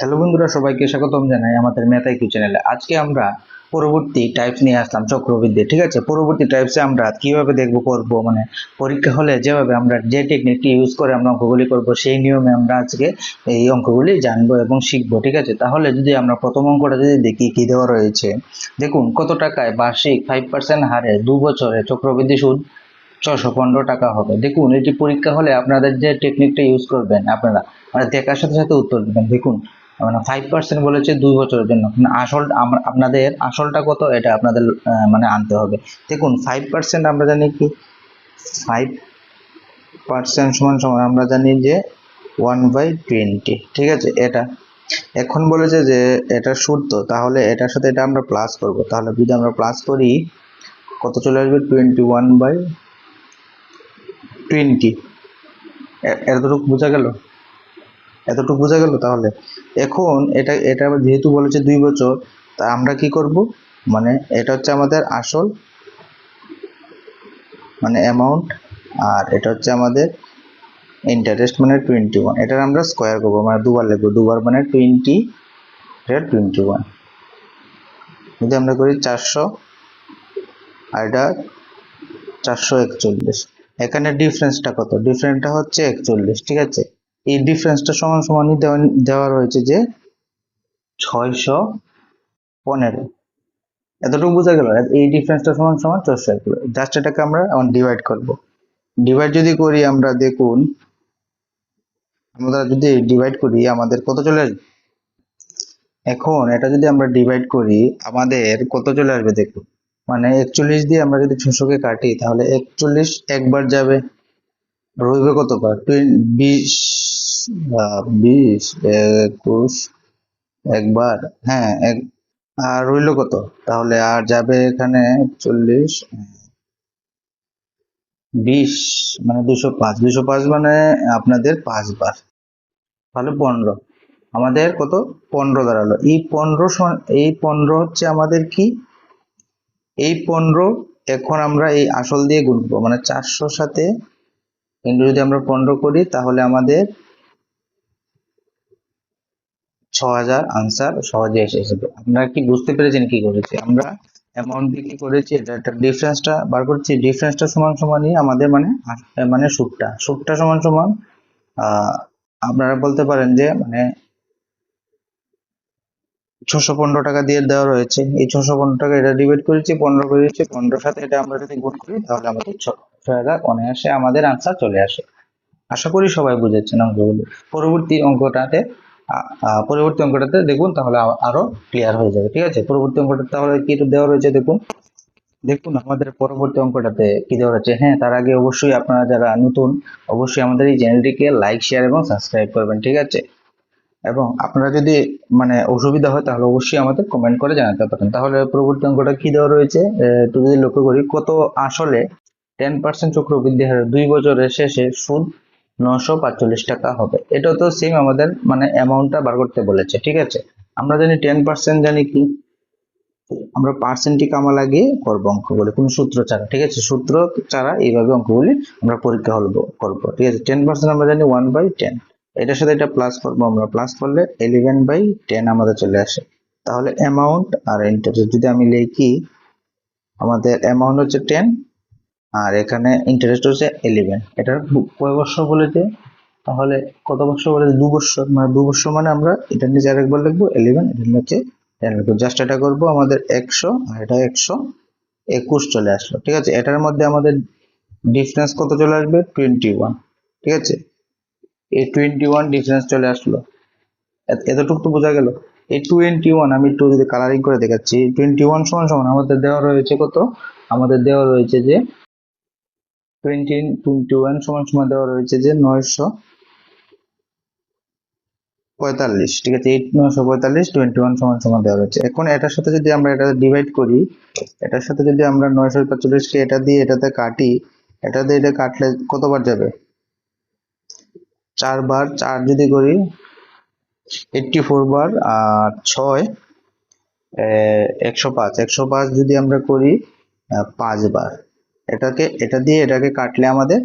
Hello বন্ধুরা, সবাইকে স্বাগতম জানাই আমাদের মেথা ইকিউ চ্যানেলে আজকে আমরা পরবর্তী টাইপস নিয়ে আসলাম চক্রবৃদ্ধি, ঠিক আছে? পরবর্তী টাইপসে আমরা কীভাবে দেখব, করব মানে পরীক্ষা হলে যেভাবে আমরা যে টেকনিকটি ইউজ করে আমরা অঙ্কগুলি করব, সেই নিয়মে আমরা আজকে এই অঙ্কগুলি জানব এবং শিখব, ঠিক আছে? তাহলে যদি আমরা প্রথম অঙ্কটা যদি দেখি, কি দেওয়া রয়েছে? দেখুন, কত টাকায় বার্ষিক ফাইভ পার্সেন্ট হারে দু বছরে চক্রবৃদ্ধি সুদ ছশো পনেরো টাকা হবে। দেখুন, এটি পরীক্ষা হলে আপনাদের যে টেকনিকটা ইউজ করবেন আপনারা মানে দেখার সাথে সাথে উত্তর দেবেন। দেখুন মানে ফাইভ পার্সেন্ট বলেছে দুই বছরের জন্য। মানে আসল আপনাদের আসলটা কত এটা আপনাদের মানে আনতে হবে। দেখুন ফাইভ পার্সেন্ট আমরা জানি কি? ফাইভ পার্সেন্ট সমান সমান আমরা জানি যে ওয়ান বাই টোয়েন্টি ঠিক আছে? এটা এখন বলেছে যে এটা তো তাহলে এটার সাথে এটা আমরা প্লাস করব। তাহলে যদি আমরা প্লাস করি, কত চলে আসবে? টোয়েন্টি ওয়ান বাই টোয়েন্টি এতটুকু বোঝা গেল? এতটুকু বোঝা গেল তাহলে? এখন এটা এটা যেহেতু বলেছে দুই বছর, তা আমরা কি করব? মানে এটা হচ্ছে আমাদের আসল মানে অ্যামাউন্ট আর এটা হচ্ছে আমাদের ইন্টারেস্ট মানে টোয়েন্টি ওয়ান এটার আমরা স্কোয়ার করব মানে দুবার লিখব, দুবার মানে টোয়েন্টি টোয়েন্টি ওয়ান যদি আমরা করি চারশো, আর এটা চারশো একচল্লিশ। এখানে ডিফারেন্সটা কত? ডিফারেন্সটা হচ্ছে একচল্লিশ, ঠিক আছে? এই ডিফারেন্সটা সমান সমানই দেওয়া রয়েছে যে ছয়শো পনেরো। এতটুকু বোঝা গেল? এই ডিফারেন্সটা সমান সমান ছয়শো এগুলো জাস্ট এটাকে আমরা এখন ডিভাইড করব। ডিভাইড যদি করি আমরা দেখুন, আমরা যদি ডিভাইড করি, আমাদের কত চলে আসবে? এখন এটা যদি আমরা ডিভাইড করি, আমাদের কত চলে আসবে দেখুন? মানে একচল্লিশ দিয়ে আমরা যদি ছশোকে কাটি, তাহলে একচল্লিশ একবার যাবে। রইবে কতবার? বিশ বিশ একুশ, একবার হ্যাঁ এক, আর রইল কত? তাহলে আর যাবে এখানে চল্লিশ, বিশ মানে দুশো পাঁচ দুশো পাঁচ মানে আপনাদের পাঁচবার, তাহলে পনেরো, আমাদের কত? পনেরো দাঁড়াল, এই পনেরো এই পনেরো হচ্ছে আমাদের কি? এই পনেরো এখন আমরা এই আসল দিয়ে গুনবো মানে চারশোর সাথে, কিন্তু যদি আমরা পনেরো করি তাহলে আমাদের ছ হাজার আনসার সহজে এসে যাবে আপনারা কি বুঝতে পেরেছেন কি করেছি? আমরা অ্যামাউন্ট দিয়ে কি করেছি? এটা একটা ডিফারেন্সটা বার করছি। ডিফারেন্সটা সমান সমানই আমাদের মানে মানে সুদটা। সুদটা সমান সমান আপনারা বলতে পারেন যে মানে ছশো পনেরো টাকা দিয়ে দেওয়া রয়েছে। এই ছশো পনেরো টাকা এটা ডিভাইড করেছি, পনেরো করেছি, পনেরোর সাথে এটা আমরা যদি গুণ করি, তাহলে আমাদের ছ- হাজার অনায়াসে আমাদের আনসার চলে আসে। আশা করি সবাই বুঝেছেন অঙ্কগুলো। পরবর্তী অঙ্কটাতে পরবর্তী অঙ্কটাতে দেখুন তাহলে আরও ক্লিয়ার হয়ে যাবে, ঠিক আছে? পরবর্তী অঙ্কটা তাহলে কি দেওয়া রয়েছে দেখুন? দেখুন আমাদের পরবর্তী অঙ্কটাতে কি দেওয়া রয়েছে? হ্যাঁ তার আগে অবশ্যই আপনারা যারা নতুন, অবশ্যই আমাদের এই চ্যানেলটিকে লাইক শেয়ার এবং সাবস্ক্রাইব করবেন, ঠিক আছে? এবং আপনারা যদি মানে অসুবিধা হয় তাহলে অবশ্যই আমাদের কমেন্ট করে জানাতে পারেন। তাহলে পরবর্তী অঙ্কটা কি দেওয়া রয়েছে? একটু যদি লক্ষ্য করি, কত আসলে টেন পার্সেন্ট চক্রবৃদ্ধি হারে দুই বছরের শেষে সুদ নশো পাঁচচল্লিশ টাকা হবে। এটা তো সেম আমাদের মানে অ্যামাউন্টটা বার করতে বলেছে, ঠিক আছে? আমরা জানি টেন পার্সেন্ট জানি কি? আমরা পার্সেন্টই কামা লাগিয়ে করব অঙ্কগুলি, কোনো সূত্র ছাড়া, ঠিক আছে? সূত্র ছাড়া এইভাবে অঙ্কগুলি আমরা পরীক্ষা হল করব, ঠিক আছে? টেন পার্সেন্ট আমরা জানি ওয়ান বাই টেন এটার সাথে এটা প্লাস করব আমরা। প্লাস করলে ইলেভেন বাই টেন আমাদের চলে আসে। তাহলে অ্যামাউন্ট আর ইন্টারেস্ট যদি আমি লিখি, আমাদের অ্যামাউন্ট হচ্ছে টেন আর এখানে ইন্টারেস্ট হচ্ছে ইলেভেন এটার কয় বছর বলেছে তাহলে কত বছর বলেছে দু বছর। মানে দু বছর মানে আমরা এটা নিয়ে নিচে আরেকবার লিখব ইলেভেন এটা লিখব। জাস্ট এটা করব, আমাদের একশো, আর এটা একশো একুশ চলে আসলো, ঠিক আছে? এটার মধ্যে আমাদের ডিফারেন্স কত চলে আসবে? টোয়েন্টি ওয়ান ঠিক আছে? এই টোয়েন্টি ওয়ান ডিফারেন্স চলে আসলো। এত- এতটুকু তো বোঝা গেল। এই টোয়েন্টি ওয়ান আমি একটু যদি কালারিং করে দেখাচ্ছি। টোয়েন্টি ওয়ান সমান সমান, আমাদের দেওয়া রয়েছে কত? আমাদের দেওয়া রয়েছে যে টোয়েন্টি টোয়েন্টি ওয়ান সমান সমান দেওয়া রয়েছে যে নয়শো পঁয়তাল্লিশ। ঠিক আছে এইট নয়শো পঁয়তাল্লিশ টোয়েন্টি ওয়ান দেওয়া এখন এটার সাথে যদি আমরা ডিভাইড করি, এটার সাথে যদি আমরা নয়শো এটা দিয়ে এটাতে কাটি, এটা কাটলে কতবার যাবে? চারবার, চার যদি করি এইটটি ফোর বার, আর ছয় একশো পাঁচ। একশো পাঁচ যদি আমরা করি পাঁচবার। এটাকে, এটা দিয়ে এটাকে কাটলে আমাদের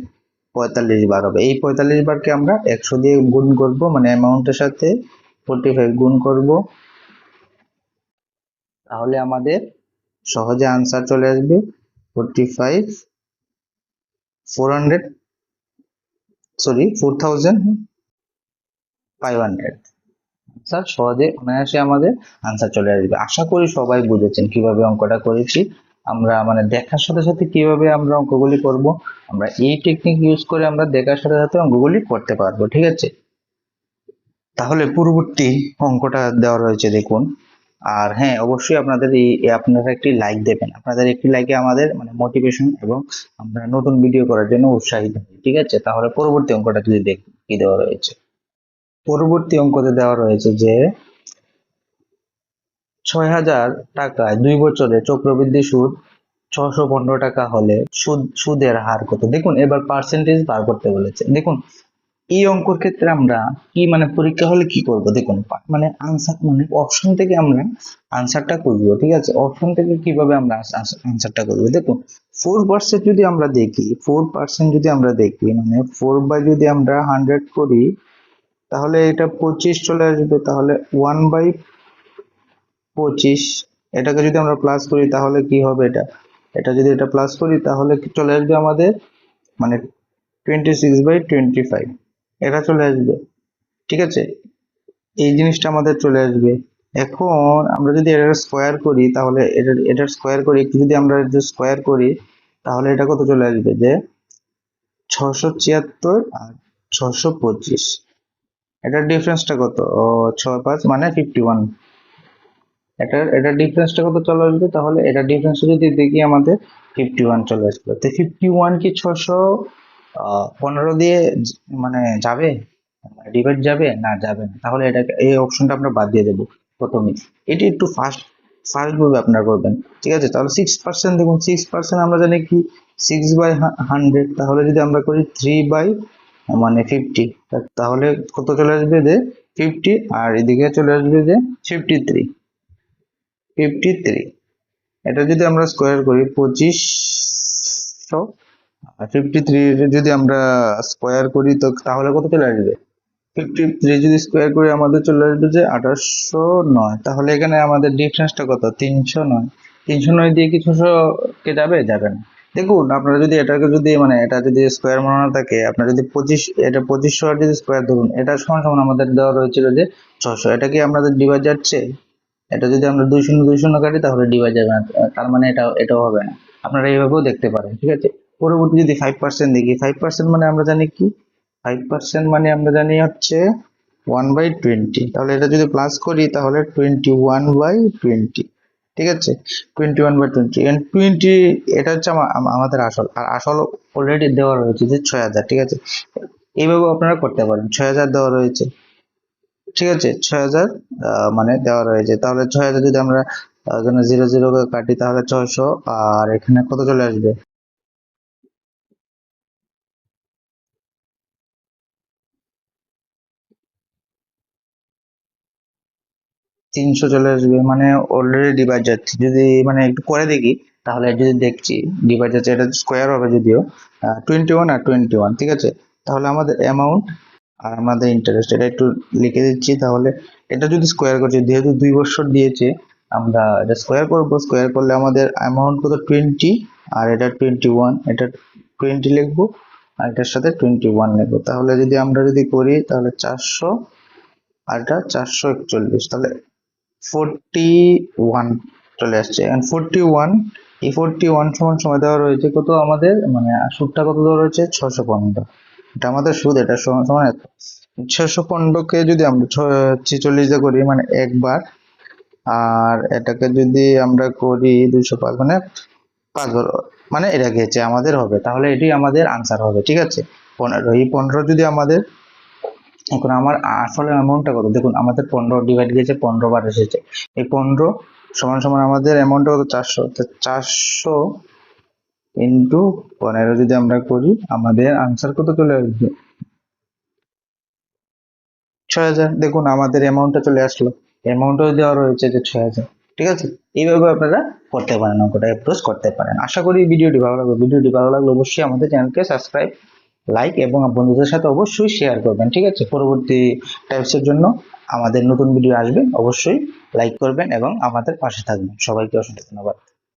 পঁয়তাল্লিশ বার হবে। এই পঁয়তাল্লিশ বারকে আমরা একশো দিয়ে গুণ করব মানে অ্যামাউন্টের সাথে ফোরটি ফাইভ গুণ করব। তাহলে আমাদের সহজে আনসার চলে আসবে। Forty five four hundred sorry four thousand five hundred sir সহজে অনায়াসে আমাদের আনসার চলে আসবে। আশা করি সবাই বুঝেছেন কীভাবে অঙ্কটা করেছি। আমরা মানে দেখার সাথে সাথে কীভাবে আমরা অঙ্কগুলি করব, আমরা এই টেকনিক ইউজ করে আমরা দেখার সাথে সাথে অঙ্কগুলি করতে পারব, ঠিক আছে? তাহলে পূর্ববর্তী অঙ্কটা দেওয়া রয়েছে দেখুন। আর হ্যাঁ অবশ্যই আপনাদের এই আপনারা একটি লাইক দেবেন। আপনাদের একটি লাইকে আমাদের মানে মোটিভেশন এবং আমরা নতুন ভিডিও করার জন্য উৎসাহিত হই, ঠিক আছে? তাহলে পরবর্তী অঙ্কটা যদি দেখি কি দেওয়া রয়েছে? পরবর্তী অঙ্কতে দেওয়া রয়েছে যে ছয় হাজার টাকায় দুই বছরে চক্রবৃদ্ধি সুদ ছশো পনেরো টাকা হলে সুদ, সুদের হার কত? দেখুন, এবার পার্সেন্টেজ বার করতে বলেছে। দেখুন, এই অঙ্কর ক্ষেত্রে আমরা কি মানে পরীক্ষা হলে কি করব? দেখুন মানে আনসার মানে অপশন থেকে আমরা আনসারটা করব, ঠিক আছে? অপশন থেকে কীভাবে আমরা আনসারটা করব? দেখুন ফোর পার্সেন্ট যদি আমরা দেখি ফোর পার্সেন্ট যদি আমরা দেখি মানে ফোর বাই যদি আমরা হান্ড্রেড করি, তাহলে এটা পঁচিশ চলে আসবে, তাহলে ওয়ান বাই পঁচিশ, এটাকে যদি আমরা প্লাস করি তাহলে কি হবে এটা? এটা যদি এটা প্লাস করি তাহলে চলে আসবে আমাদের? মানে twenty six by twenty five এটা চলে আসবে। ঠিক আছে? এই জিনিসটা আমাদের চলে আসবে। এখন আমরা যদি এটার স্কোয়ার করি তাহলে এটার এটার স্কোয়ার করি, একটু যদি আমরা এটা স্কোয়ার করি তাহলে এটা কত চলে আসবে? যে ছশো ছিয়াত্তর আর ছশো পঁচিশ। এটার ডিফারেন্সটা কত? ছয় পাঁচ মানে ফিফটি ওয়ান এটার এটা ডিফারেন্সটা কত চলে আসবে? তাহলে এটার ডিফারেন্স যদি দেখি আমাদের ফিফটি ওয়ান চলে আসবে। তো ফিফটি ওয়ান কি ছশো পনেরো দিয়ে মানে যাবে? ডিভাইড যাবে? না যাবে না। তাহলে এটাকে, এই অপশনটা আমরা বাদ দিয়ে দেবো প্রথমে। এটি একটু ফাস্ট ফাস্ট ভাবে আপনারা করবেন। ঠিক আছে? তাহলে সিক্স পার্সেন্ট দেখুন সিক্স পার্সেন্ট আমরা জানি কি? সিক্স বাই হান্ড্রেড তাহলে যদি আমরা করি থ্রি বাই মানে ফিফটি তাহলে কত চলে আসবে যে ফিফটি আর এদিকে চলে আসবে যে ফিফটি থ্রি ফিফটি থ্রি এটা যদি আমরা স্কোয়ার করি পঁচিশশো ফিফটি থ্রি যদি আমরা স্কোয়ার করি, তো তাহলে কত চলে আসবে? ফিফটি থ্রি যদি স্কোয়ার করি, আমাদের চলে আসবে যে আঠাশশো নয়। তাহলে এখানে আমাদের ডিফারেন্সটা কত? তিনশো নয়। তিনশো নয় দিয়ে কি কে যাবে? যাবে না। দেখুন, আপনারা যদি এটাকে যদি মানে এটা যদি স্কোয়ার বানানো থাকে, আপনার যদি পঁচিশ, এটা পঁচিশশো যদি স্কোয়ার ধরুন, এটা সমান সমান আমাদের দেওয়া রয়েছিল যে ছশো। এটা কি আমাদের ডিভাইড যাচ্ছে? এটা যদি আমরা দুই শূন্য দুই শূন্য কাটি, তাহলে ডিভাইড যাবে না। তার মানে এটা, এটাও হবে না। আপনারা এইভাবেও দেখতে পারেন, ঠিক আছে? পরবর্তী যদি ফাইভ পার্সেন্ট দেখি ফাইভ পার্সেন্ট মানে আমরা জানি কি? ফাইভ পার্সেন্ট মানে আমরা জানি হচ্ছে ওয়ান বাই টোয়েন্টি তাহলে এটা যদি প্লাস করি, তাহলে টোয়েন্টি ওয়ান বাই টোয়েন্টি ঠিক আছে? Twenty one by twenty twenty এটা হচ্ছে আমা- আমা- আমাদের আসল। আর আসল অলরেডি দেওয়া রয়েছে যে ছয় হাজার, ঠিক আছে? এইভাবে আপনারা করতে পারেন। ছয় হাজার দেওয়া রয়েছে। ঠিক আছে, ছয় হাজার মানে দেওয়া রয়েছে। তাহলে ছয় হাজার যদি আমরা এখানে জিরো জিরো কাটি, তাহলে ছয়শো, আর এখানে কত চলে আসবে? তিনশো চলে আসবে মানে অলরেডি ডিভাইড যাচ্ছে। যদি মানে একটু করে দেখি, তাহলে যদি দেখছি ডিভাইড যাচ্ছে, এটা স্কোয়ার হবে যদিও টোয়েন্টি ওয়ান আর টোয়েন্টি ওয়ান ঠিক আছে? তাহলে আমাদের অ্যামাউন্ট আর আমাদের ইন্টারেস্ট এটা একটু লিখে দিচ্ছি তাহলে। এটা যদি স্কোয়ার করছি, যেহেতু দুই বছর দিয়েছে, আমরা এটা স্কোয়ার করব। স্কোয়ার করলে আমাদের অ্যামাউন্ট কত? টোয়েন্টি আর এটা টোয়েন্টি ওয়ান এটা টোয়েন্টি লিখব, আর এটার সাথে টোয়েন্টি ওয়ান লিখব। তাহলে যদি আমরা যদি করি, তাহলে চারশো, আর এটা চারশো একচল্লিশ। তাহলে ফোরটি ওয়ান চলে আসছে। এন্ড ফোরটি ওয়ান এই ফোরটি ওয়ান সমান সময় দেওয়া রয়েছে কত আমাদের? মানে সুদটা কত দেওয়া রয়েছে? ছশো পনেরো। এটা আমাদের সুদ, এটা সমান এত। ছশো পনেরোকে যদি আমরা ছেচল্লিশ দিয়ে করি মানে একবার, আর এটাকে যদি আমরা করি দুশো পাঁচ মানে পাঁচবার মানে এটা গেছে আমাদের হবে, তাহলে এটি আমাদের আনসার হবে, ঠিক আছে? পনেরো, এই পনেরো যদি আমাদের, এখন আমার আসলে অ্যামাউন্টটা কত? দেখুন, আমাদের পনেরো ডিভাইড গিয়েছে পনেরো বার এসেছে। এই পনেরো সমান সমান আমাদের অ্যামাউন্টটা কত? চারশো চারশো ইন্টু পনেরো যদি আমরা করি, আমাদের আনসার কত চলে আসবে? ছয় হাজার। দেখুন, আমাদের অ্যামাউন্টটা চলে আসলো। অ্যামাউন্টও দেওয়া রয়েছে যে ছয় হাজার। ঠিক আছে? এইভাবে আপনারা করতে পারেন, অঙ্কটা অ্যাপ্রোচ করতে পারেন। আশা করি ভিডিওটি ভালো লাগবে ভিডিওটি ভালো লাগলে অবশ্যই আমাদের চ্যানেলকে সাবস্ক্রাইব লাইক এবং বন্ধুদের সাথে অবশ্যই শেয়ার করবেন। ঠিক আছে? পরবর্তী টাইপসের জন্য আমাদের নতুন ভিডিও আসবে। অবশ্যই লাইক করবেন এবং আমাদের পাশে থাকবেন। সবাইকে অসংখ্য ধন্যবাদ।